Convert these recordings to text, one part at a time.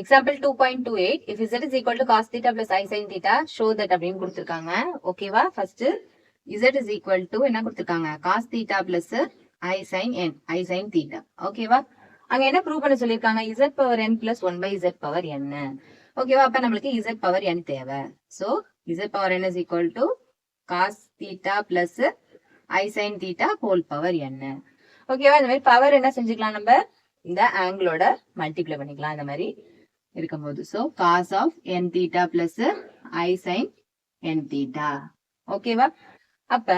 Example two point two eight if Z is equal to cos theta plus I sine theta show that அப்படின்னு கொடுத்துருக்காங்க. ஓகேவா first Z is equal to என்ன கொடுத்துருக்காங்க? Cos theta plus I sine N I sine theta ஓகேவா அங்க என்ன prove பண்ண சொல்லியிருக்காங்க? Z power N plus one by Z power N ஓகேவா அப்ப நம்மளுக்கு இசட் பவர் என் தேவை. So Z power N is equal to cos theta plus I sine theta whole power N ஓகேவா இந்த மாதிரி பவர் என்ன செஞ்சுக்கலாம் நம்ம? இந்த ஆங்கிளோட மல்டிப்ளை பண்ணிக்கலாம். இந்த மாதிரி இருக்கும்போது so cos of N theta plus I sine N theta ஓகேவா அப்ப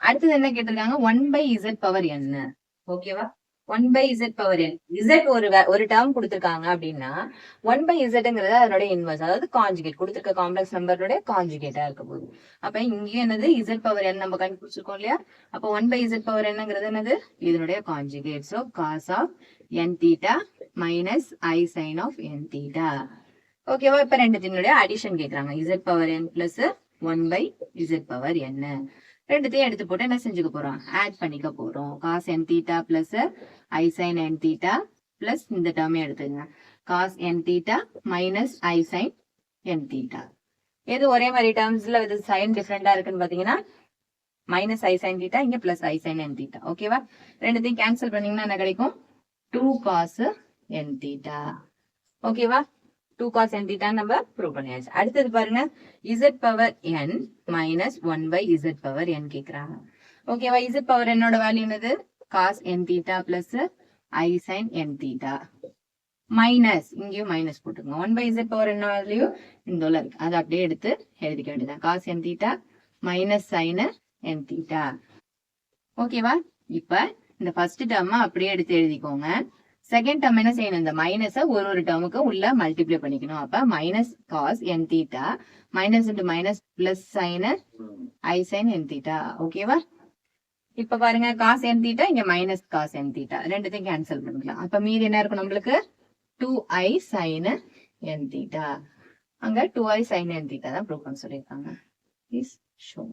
அடுத்தது என்ன கேட்டிருக்காங்க? ஒன் பை இசட் பவர் என்ன ஓகேவா one by Z power N Z ஒரு ஒரு டேர்ம் கொடுத்துருக்காங்க அப்படின்னா ஒன் பை இசட்ங்கிறது அதனுடைய இன்வெர்ஸ் அதாவது காஞ்சுகேட் கொடுத்துருக்க காம்ப்ளெக்ஸ் நம்பருடைய காஞ்சுகேட்டா இருக்க போகுது. அப்ப இங்கேயும் என்னது? இசட் பவர் என் நம்ம கண்டுபிடிச்சிருக்கோம் இல்லையா? அப்ப ஒன் பை இசட் பவர் என்னங்கிறது என்னது? இதனுடைய conjugate so cos of N theta minus I sine of N theta ஓகேவா இப்ப ரெண்டுத்தினுடைய அடிஷன் கேக்குறாங்க. Z power N plus one by Z power என்ன ரெண்டுத்தையும் எடுத்து போட்டு என்ன செஞ்சுக்க போறோம்? ஆட் பண்ணிக்க போறோம். Cos N theta plus I sine N theta plus இந்த டேர்மே எடுத்துங்க cos N theta minus I sine N theta எது ஒரே மாதிரி டேர்ம்ஸ்ல இது சைன் டிஃப்ரெண்டா இருக்குன்னு பாத்தீங்கன்னா மைனஸ் ஐ சைன் தீட்டா இங்க plus I sine N theta ஓகேவா ரெண்டுத்தையும் கேன்சல் பண்ணீங்கன்னா என்ன கிடைக்கும்? டூ காசு என் தீட்டா ஓகேவா டூ காஸ் என் தீட்டா நம்ம ப்ரூவ் பண்ணியாச்சு. அடுத்தது பாருங்க. Z power N minus one by Z power N கேக்குறாங்க. ஓகேவா இசட் பவர் என்னோட வேல்யூ என்னது? Cos N theta plus I sine N theta minus இங்கேயும் மைனஸ் போட்டுக்கோங்க. ஒன் பை இசட் பவர் என்ன வேல்யூ இந்த இருக்கு. அதை அப்படியே எடுத்து எழுதிக்க வேண்டியதான் cos N theta minus sine N theta ஓகேவா இப்ப இந்த ஃபர்ஸ்ட் டேர்ம் அப்படியே எடுத்து எழுதிக்கோங்க. செகண்ட் டேர்ம் என்ன செய்யணும்? இந்த மைனஸை ஒரு ஒரு டேர்முக்கு உள்ள மல்டிப்ளை பண்ணிக்கணும். அப்ப minus cos N theta minus into minus plus sine I sine N theta ஓகேவா இப்ப பாருங்க காஸ் என் தீட்டா இங்க மைனஸ் காஸ் என் தீட்டா ரெண்டுத்தையும் கேன்சல் பண்ணிக்கலாம். அப்ப மீதி என்ன இருக்கும் நம்மளுக்கு? Two I sine N theta அங்க two I sine N theta தான் ப்ரூவ் பண்ண சொல்லியிருக்காங்க. Please show